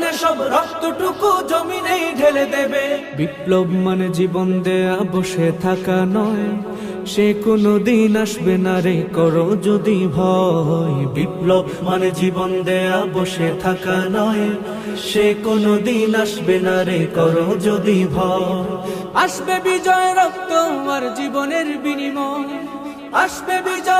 প্রয়োজনে সব রক্তটুকু জমিনেই ঢেলে দেবে। বিপ্লব মানে জীবন দেয়া বসে থাকা নয়। সে কোনো দিন আসবে না রে করো যদি ভয়। বিপ্লব মানে জীবন দেয়া বসে থাকা নয়। সে কোনো দিন আসবে না রে করো যদি ভয়। আসবে বিজয় রক্ত আর জীবনের বিনিময়। আসবে বিজয়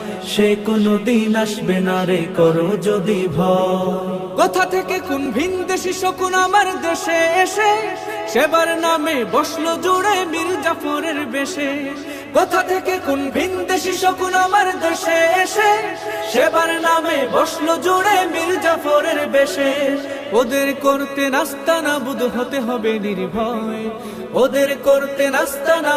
সে কোনো দিন আসবে না রে, করো যদি কোথা থেকে কোন ভিন দেশি শকুন আমার দেশে এসে? সেবার নামে বসল জুড়ে মীর জাফরের বেশে। কোথা থেকে কোন ভিন দেশি শকুন আমার দেশে এসে? সেবার নামে বসল জুড়ে মীর জাফরের বেশে। ওদের করতে নাস্তা না বুধ হতে হবে নির্ভয়। ওদের করতে নাস্তা না